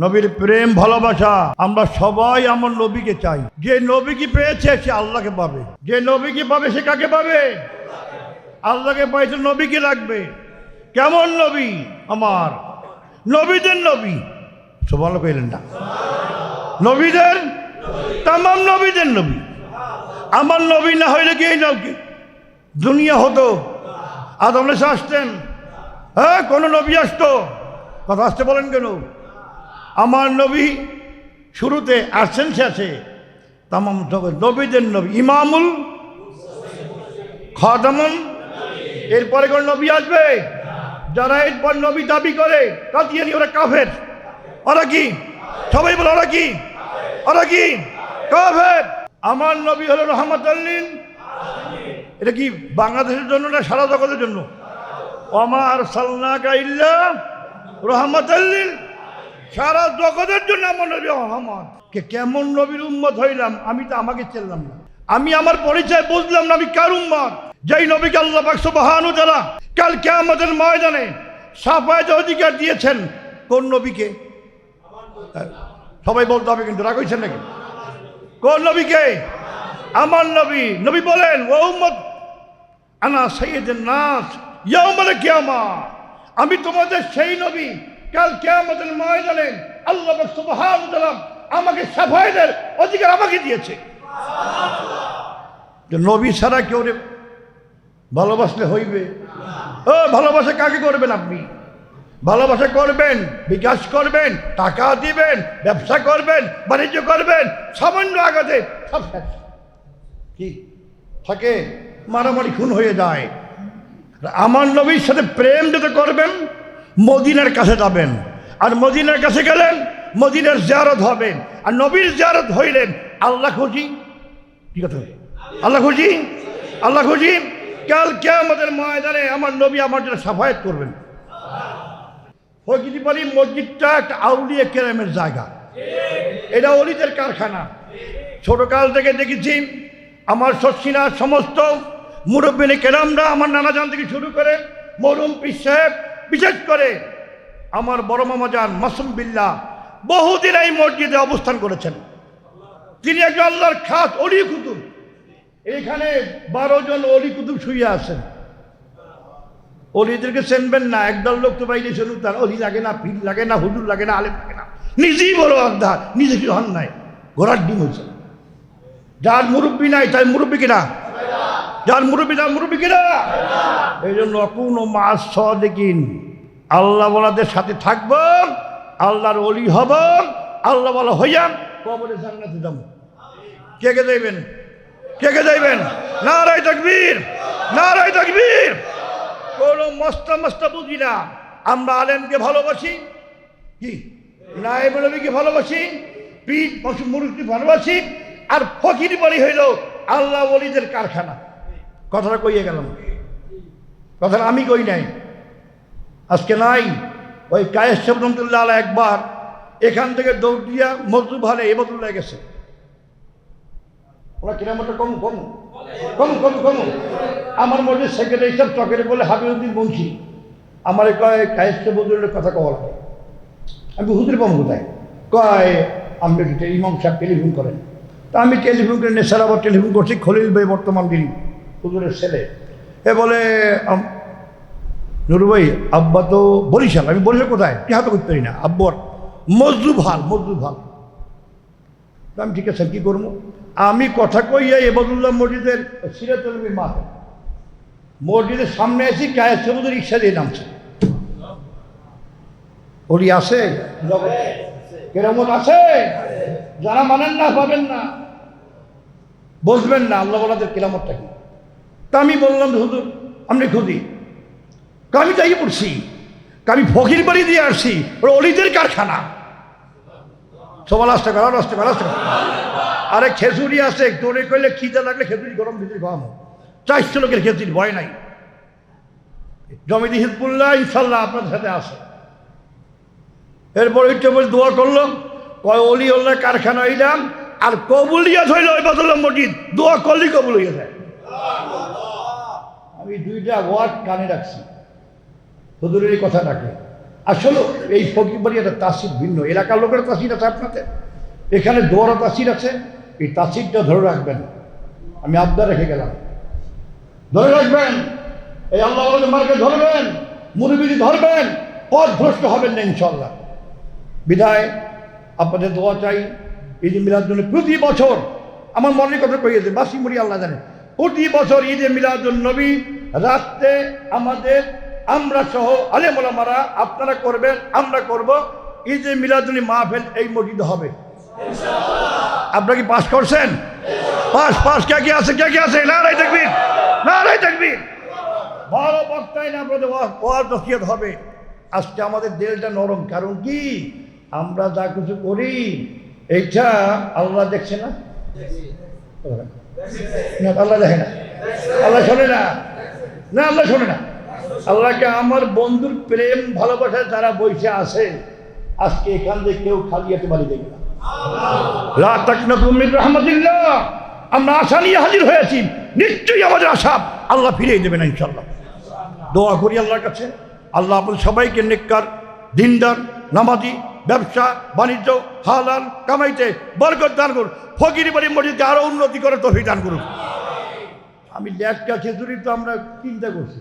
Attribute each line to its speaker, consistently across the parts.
Speaker 1: নবীর প্রেম, ভালোবাসা, আমরা সবাই আমার নবীকে চাই। যে নবী কি পেয়েছে, সে আল্লাহকে পাবে। যে নবী কি পাবে, সে কাকে পাবে? আল্লাহকে পাইছে নবীকে লাগবে? কেমন নবী? আমার। নবীদের নবী। সবাই কইলেন না। নবীদের? তাম নবীদের নবী। আমার নবী না হইলে কি এই দুনিয়া হতো। আদম আসতেন। হ্যাঁ কোনো নবী আসতো। কথা আসতে বলেন কেন? আমার নবী শুরুতে আসছেন শেষে জগৎ নবীদের নবী, ইমামুল খাদামুল এরপরে কোন নবী আসবে? যারা এরপর নবী দাবি করে কাতিয়ানি ওরা কাফের। ওরা কি? সবাই বলে, ওরা কি? ওরা কি? কাফের। আমার নবী হলো রহমত আল্লিন এটা কি বাংলাদেশের জন্য না সারা জগতের জন্য? আমার সালনাকা ইল্লা রহমত আল্লিন সারা জগতের জন্য আমার নবী রহমত কে কেমন নবীর উম্মত হইলাম, আমি তো আমাকে চেললাম না। আমি আমার পরিচয় বুঝলাম না, আমি কার উম্মত? যেই নবীকে আল্লাহ বাক্স বাহানু যারা কাল কেয়ামতের ময়দানে সাফায়ত অধিকার দিয়েছেন, কোন নবীকে? সবাই বলতে হবে কিন্তু রাগ হয়েছেন নাকি? কোন নবীকে? আমার নবী নবী বলেন, ও উম্মত, আনা সৈয়দের নাস ইয়ামাল কিয়ামা। আমি তোমাদের সেই নবী কাল কিয়ামতের ময়দানে আল্লাহ সুবহানাহু আমাকে সাফায়েতের অধিকার আমাকে দিয়েছে। নবী ছাড়া কেউ ভালোবাসলে হইবে? ও, ভালোবাসা কাকে করবেন আপনি? ভালোবাসা করবেন, বিকাশ করবেন, টাকা দিবেন, ব্যবসা করবেন, বাণিজ্য করবেন, সামান্য আগাতে সব শেষ। কি? থাকে, মারামারি খুন হয়ে যায়। আমার নবীর সাথে প্রেম যাতে করবেন মদিনার কাছে যাবেন। আর মদিনার কাছে গেলেন, মদিনার জিয়ারত হবেন। আর নবীর জিয়ারত হইলেন, আল্লাহ খুশি? কি কথা? আল্লাহ খুশি? আল্লাহ খুশি? কাল কেয়ামতের ময়দানে আমার নবী আমার জন্য সাফায়াত করবেন। ফকিরি বাড়ি মসজিদটা একটা আউলিয়া কেরামের জায়গা। এটা অলিদের কারখানা। ছোটকাল থেকে দেখেছি, আমার শশিনার সমস্ত মুরব্বিনী কেরামরা আমার নানাজান থেকে শুরু করে মরুম পীর সাহেব বিশেষ করে আমার বড় মামা যান মাসুম বিল্লা বহুদিন এই মসজিদে অবস্থান করেছেন। তিনি একজন আল্লাহর খাস অলি কুতুব। এখানে বারো জন অলি কুতুব শুয়ে আছেন। অলিদেরকে চেনবেন না, একদল লোক তো বাইরে শুনুক তার অলি লাগে না, পীর লাগে না, হুজুর লাগে না, আলেম লাগে না। নিজেই বড় আন্ধার নিজে কি হন নাই, ঘোড়ার ডিম হয়েছে। যার মুরব্বী নাই তাই মুরব্বী কিনা? যার মুরব্বী তার মুরব্বী কিনা এই জন্য কোনো মাস দেখিন। আল্লাহ বলাদের সাথে থাকব আল্লাহর অলি হব আল্লাহ বলা হইয়াম কবরে জান্নাতে যাব। কে কে যাইবেন? কে কে যাইবেন? নারাই তকবীর নারাই তকবীর। কোনো মস্তা মস্তা বুঝি না। আমরা আলেমকে ভালোবাসি। কি? নায়েব নবীকে ভালোবাসি। পীর পশু মুরুষকে ভালোবাসি। আর ফকির বাড়ি হইল আল্লাহ ওলিদের কারখানা। কথাটা কইয়ে গেলাম। কথাটা আমি কই নাই। আজকে নাই। ওই কায়েস রহমতুল্লাহ একবার এখান থেকে দৌড় দিয়া মজদুর ভালে এবতুল্লাহ গেছে। ওরা কিরামটা কম কম কম কম কম। আমার মধ্যে সেক্রেটারি সব চকেরে বলে, হাবিবুদ্দিন বংশী, আমার কয় কায়েস্ট বদলের কথা কওয়া লাগে। আমি হুজুর পাবো কোথায়? কয়, আমি ইমাম সাহেব টেলিফোন করেন। তা আমি টেলিফোন করে নেশার আবার টেলিফোন করছি, খলিল ভাই বর্তমান যিনি হুজুরের ছেলে। এ বলে নুরু ভাই, আব্বা তো বরিশাল, আমি বরিশাল কোথায়? কি হাতে করতে পারি না। আব্বর মজদু ভালো মজদু ভালো আমি ঠিক আছে কী করব? আমি কথা কইয়া এবদুল্লাহ মসজিদের সিরাতুলমি মাঠে, মসজিদের সামনে এসে গায়ে সমুদ্র রিক্সা দিয়ে নামছে। ওরি আছে? কেরামত আছে? যারা মানেন না, পাবেন না। বসবেন না, আল্লাহ বলাদের কেরামতটা কি? তা আমি বললাম হুজুর আপনি খুদি আমি তাই পড়ছি। আমি ফকির বাড়ি দিয়ে আসছি, ওরা অলিদের কারখানা। সবাই আসতে কর আসতে কর কর। আরে খেজুরি আছে তোরে কইলে খিদে লাগলে খেজুরি গরম ভিতরে খাওয়ানো চারশো লোকের খেজুরি, ভয় নাই। জমিদি হিজবুল্লাহ ইনশাল্লাহ আপনার সাথে আসে এরপর একটু বলে দোয়া করল কয়, অলি অল্লাহ কারখানা হইলাম আর কবুলিয়া ধরল ওই বদলাম মসজিদ। দোয়া করলেই কবুল হয়ে যায়। আমি দুইটা ওয়ার্ড কানে রাখছি। হুজুরের এই কথা ডাকে আসলে এই ফকির বাড়ি একটা তাসির ভিন্ন। এলাকার লোকের তাসির আছে আপনাদের? এখানে দোয়ারা তাসির আছে, এই তাসিরটা ধরে রাখবেন। আমি আবদার রেখে গেলাম। ধরে রাখবেন। এই আল্লাহ মার্কে ধরবেন, মুরবিদি ধরবেন, পথ ভ্রষ্ট হবেন না ইনশাল্লাহ বিদায়, আপনাদের দোয়া চাই। ঈদ মিলার জন্য প্রতি বছর আমার মনের কথা কইয়েছে বাসি মরি আল্লাহ জানে। প্রতি বছর ঈদে মিলাদুল নবী রাত্রে আমাদের আমরা সহ আলেমোলামারা আপনারা করবেন আমরা করব। ঈদে মিলাদুল মাহফিল এই মসজিদে হবে। আপনারা কি পাস করছেন? পাস পাস কে কে আছে কে কে আছে? না রাই থাকবির না রাই থাকবির বড় বক্তাই না আপনাদের ওয়াজ নসিহত হবে। আজকে আমাদের দিলটা নরম কারণ কি? আমরা যা কিছু করি এইটা আল্লাহ দেখছে না? না, আল্লাহ দেখে না। আল্লাহ শোনে না। না আল্লাহ শোনে না। আল্লাহকে আমার বন্ধুর প্রেম ভালোবাসায় যারা বসে আছে আজকে এখান থেকে কেউ খালি হাতে বাড়ি দেখবে না। রাহমাতিল্লাহ। আমরা আশা নিয়ে হাজির হয়েছি। নিশ্চয়ই আমাদের আশা আল্লাহ ফিরিয়ে দেবেন ইনশাল্লাহ দোয়া করি আল্লাহর কাছে। আল্লাহ আপনাদের সবাইকে নেককার দিনদার নামাজি ব্যবসা, বাণিজ্য, হালাল কামাইতে, বরকত দান করুন। ফকির বাড়ি মসজিদকে আরও উন্নতি করে তফি দান করুন। আমি ল্যাটকা খেচুরি তো আমরা চিন্তা করছি।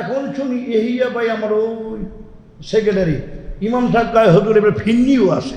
Speaker 1: এখন শুনি এহিয়া ভাই আমার ওই সেক্রেটারি ইমাম সাহেব গায়ে হজুর, এবার ফিন্নিও আছে।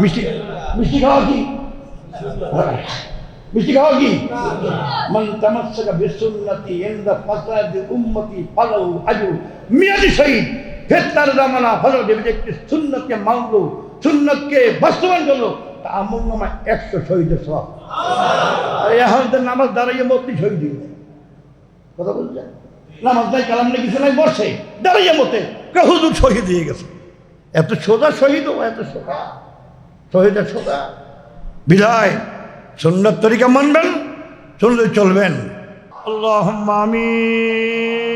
Speaker 1: মিষ্টি মিষ্টি খাওয়া কি? মিষ্টি খাওয়া কি? মান তামাসসাকা বিসুন্নতি ইনদা ফাসাদি উম্মতি ফালাউ আজু মিয়াদি শহীদ। ফেতনার জামানা ফলো যে ব্যক্তি সুন্নতকে মানলো সুন্নতকে বাস্তবায়ন করল, তা আমল নামা একশো শহীদের সব আর এখন নামাজ দাঁড়াইয়ে মতি শহীদ। কথা বলছেন? নামাজ নাই, কালাম নেই, কিছু নাই, বসে, দাঁড়াইয়ে মতে কে হুজুর শহীদ হয়ে গেছে? এত সোজা শহীদ এত সোজা। শহীদের সোজা। বিদায়। সুন্নত তরিকা মানবেন, শুনলে চলবেন। আল্লাহ আমিন।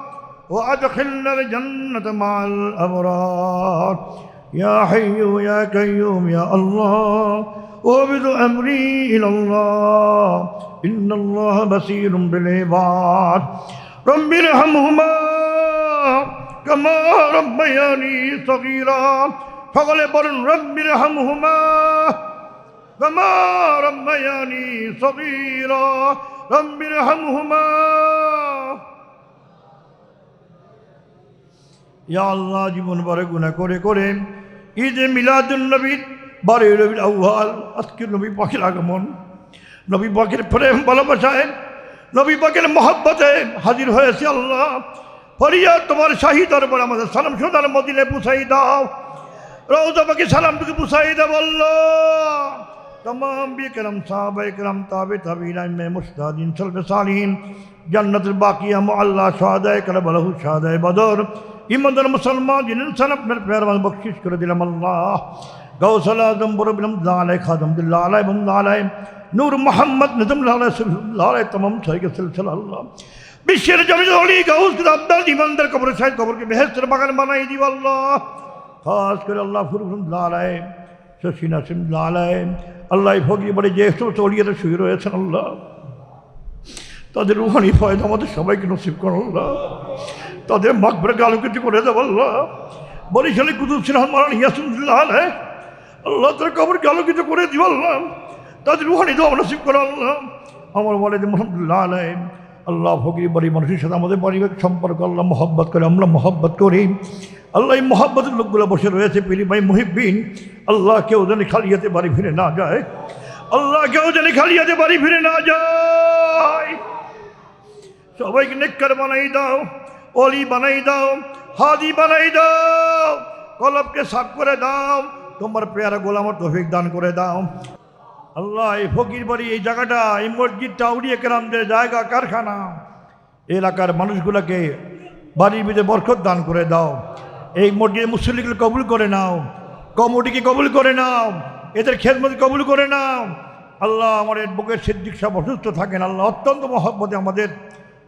Speaker 1: وأدخلنا الجنة مع الأبرار. يا حي يا قيوم يا الله وبد أمري إلى الله. إن الله بصير بالعباد. رب ارحمهما كما ربياني صغيرا. فغلب رب ارحمهما كما ربياني صغيرا. رب ارحمهما ইয়া আল্লাহ, জীবন বারে গুণা করে করে। ঈদে মিলাদুল নবীর, বারে রবির আউহাল আজকে নবী পাখির আগমন। নবী পাখির প্রেম, ভালোবাসায়। নবী পাখির মহব্বতে হাজির হয়েছে আল্লাহ। ফরিয়া তোমার শাহী দরবার আমাদের সালাম সোনার মদিনে পুষাই দাও। রৌদা পাখি সালামটুকু পুষাই দেব আল্লাহ। তমাম বিকরম সাহাব ইকরম তাবে তাবিরাম মুস্তাদিন সলফে সালিহীন জন্নতের বাকি আল্লাহ সাদায় করবলহু সাদায় বদর ইমানদার মুসলমান যিনি ইনসান আপনার পেয়ারমান বকশিস করে দিলাম আল্লাহ গৌসল আজম বরবিলাম লালাই খাদমদুল্লাহ আলাই বম লালাই নূর মোহাম্মদ নিজামুল্লাহ আলাই তমাম সাইকে সিলসিল আল্লাহ বিশ্বের জমি অলি গাউস আব্দাল ইমানদার কবর সাহেব কবরকে শশীনা সিমদুল্লাহ আলাই আল্লাহ ফকি বলে যে সমস্ত অলিয়ারা শুয়ে রয়েছেন আল্লাহ। তাদের রুহানি ফয়দা আমাদের সবাইকে নসিব করো আল্লাহ। তাদের মাকবরকে আলোকিত করে দেব আল্লাহ। বরিশালী কুতুব সিনহান মারান ইয়াসুল্লাহ আলাই আল্লাহ তার কবরকে আলোকিত করে দিব আল্লাহ। তাদের রুহানি দোয়া নসিব করো আল্লাহ। আমার বলে মোহাম্মদুল্লাহ আলাই আল্লাহ ফকির বাড়ি মানুষের সাথে আমাদের পারিবারিক সম্পর্ক, আল্লাহ মহব্বত করে, আমরা মহব্বত করি। আল্লাহ এই মহব্বতের লোকগুলো বসে রয়েছে পিলি ভাই মুহিব্বিন। আল্লাহ কেউ যেন খালিয়াতে বাড়ি ফিরে না যায়। আল্লাহ কেউ যেন খালিয়াতে বাড়ি ফিরে না যায়। সবাইকে নেককার বানাই দাও, অলি বানাই দাও, হাদি বানাই দাও, কলবকে সাফ করে দাও, তোমার পেয়ারা গোলামর তফিক দান করে দাও। আল্লাহ, এই ফকির বাড়ি, এই জায়গাটা, এই মসজিদটা উড়িয়ে কেরামদের জায়গা, কারখানা। এলাকার মানুষগুলোকে বাড়ির ভিতরে বরকত দান করে দাও। এই মসজিদে মুসলিমগুলো কবুল করে নাও। কমিটিকে কবুল করে নাও। এদের খেদমত কবুল করে নাও। আল্লাহ আমাদের বুকের সিদ্দিক সব অসুস্থ থাকেন। আল্লাহ, অত্যন্ত মহব্বতে আমাদের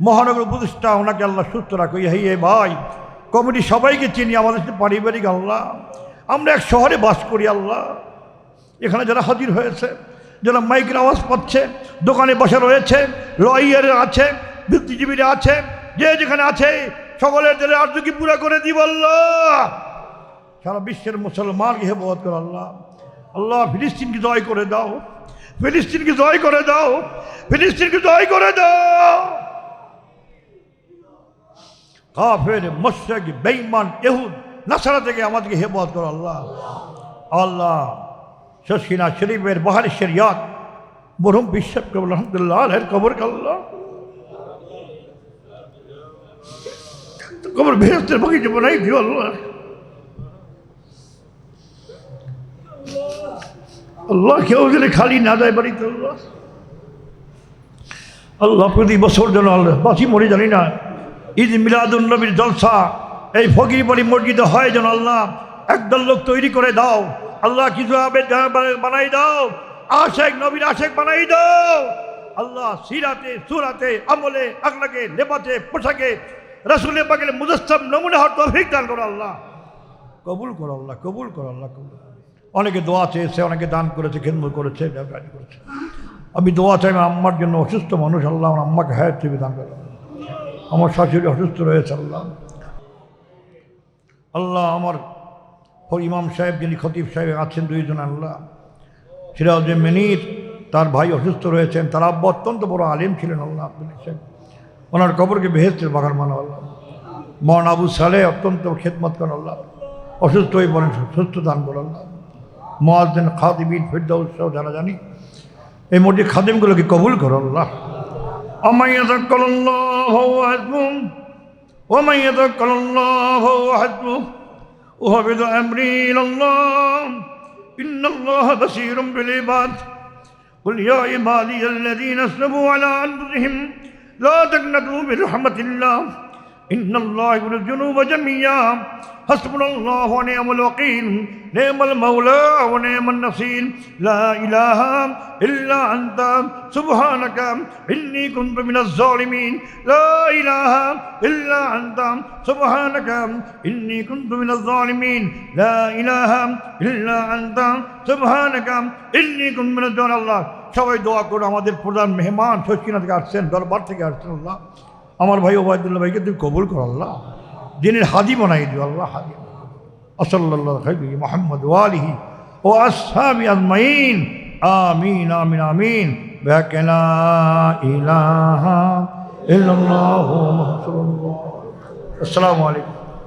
Speaker 1: মহানগর উপদেষ্টা, ওনাকে আল্লাহ সুস্থ রাখো হে ভাই, কমিটি সবাইকে চিনি, আমাদের পারিবারিক আল্লাহ। আমরা এক শহরে বাস করি আল্লাহ। এখানে যারা হাজির হয়েছে যারা মাইকের আওয়াজ পাচ্ছে, দোকানে বসে রয়েছে, লয়ার আছে বুদ্ধিজীবীরা আছে, যে যেখানে আছে, সকলের জন্য আর্যকি পুরা করে দিব আল্লাহ। সারা বিশ্বের মুসলমানকে হেফাজত করো আল্লাহ। আল্লাহ ফিলিস্তিনকে জয় করে দাও, ফিলিস্তিনকে জয় করে দাও, ফিলিস্তিনকে জয় করে দাও। কাফের মোশেক বেইমান এহুদ নাসারা থেকে আমাদেরকে হেফাজত করো আল্লাহ। আল্লাহ। শশিনা শরীফের বাহারি শরিয়াত বরম বিশ্বাস করব আলহামদুলিল্লাহ এর কবর আল্লাহ। কবর ভেস্তের বাগিচে বানাই দিও আল্লাহ। আল্লাহ কেউ যেন খালি না যায় বাড়িতে আল্লাহ। আল্লাহ প্রতি বছর যেন আল্লাহ বাসি মরে জানি না। ঈদ মিলাদুল নবীর জলসা, এই ফকির বাড়ি মসজিদে হয় যেন আল্লাহ একদল লোক তৈরি করে দাও। আল্লাহ কিছু হবে বানাই দাও। আশেক, নবীর আশেক বানাই দাও। আল্লাহ সিরাতে, সুরাতে, আমলে আগলাকে লেবাতে পোশাকে রসুলে পাকের মুজস্সম নমুনে হওয়ার তৌফিক দান করো আল্লাহ। কবুল করো আল্লাহ, কবুল করো আল্লাহ, কবুল অনেকে দোয়া চেয়েছে, অনেকে দান করেছে, খেদমত করেছে ব্যবসায়ী করেছে। আমি দোয়া চাই, আমার আম্মার জন্য অসুস্থ মানুষ, আল্লাহ আমার আম্মাকে হায়াত থেকে দান করো আমার শাশুড়ি অসুস্থ রয়েছে, আল্লাহ। আল্লাহ আমার ইমাম সাহেব যিনি খতিব সাহেব আছেন দুইজন আল্লাহ। সিরাজে মেনির, তার ভাই অসুস্থ রয়েছেন, তার আব্বা অত্যন্ত বড় আলিম ছিলেন আল্লাহ আব্দুল সাহেব ওনার কবরকে বেহেস্তের বাগান মানো আল্লাহ। মহান আবু সালে অত্যন্ত খেদমত করেন আল্লাহ। অসুস্থ হয়ে পড়েন, সুস্থ দান বল আল্লাহ। মহাজেন খাদিবিন ফিরদাউস সহ যারা জানি, এই মোটি খাদিমগুলোকে কবুল করো আল্লাহ। আমাইয়াতাকাল্লাহু আজমুম ওমাইয়াতাকাল্লাহু আজমুম وهبط أمري إلى الله. إن الله بصير بالعباد. قل يا عبادي الذين اسرفوا على أنفسهم لا تقنطوا من رحمة الله. إن الله يغفر الذنوب جميعا. حسبنا الله ونعم الوكيل نعم المولى ونعم النصير لا إله إلا أنت سبحانك إني كنت من الظالمين لا إله إلا أنت سبحانك إني كنت من الظالمين لا إله إلا أنت سبحانك إني كنت من الظالمين الله সবাই দোয়া করো আমাদের প্রধান মেহমান শচীনা থেকে আসছেন দরবার থেকে আসছেন আল্লাহ আমার ভাই ওবায়দুল্লাহ ভাইকে তুমি কবুল করো আল্লাহ দিনের হাদি বানাই দিও আল্লাহ হাদি আসাল্লাহ খাইবি মোহাম্মদ ওয়ালিহি ও আসহাবি আজমাইন আমিন আমিন আমিন বেকেলা ইলাহা ইল্লাল্লাহু মুহাম্মাদুর রাসূলুল্লাহ আসসালামু আলাইকুম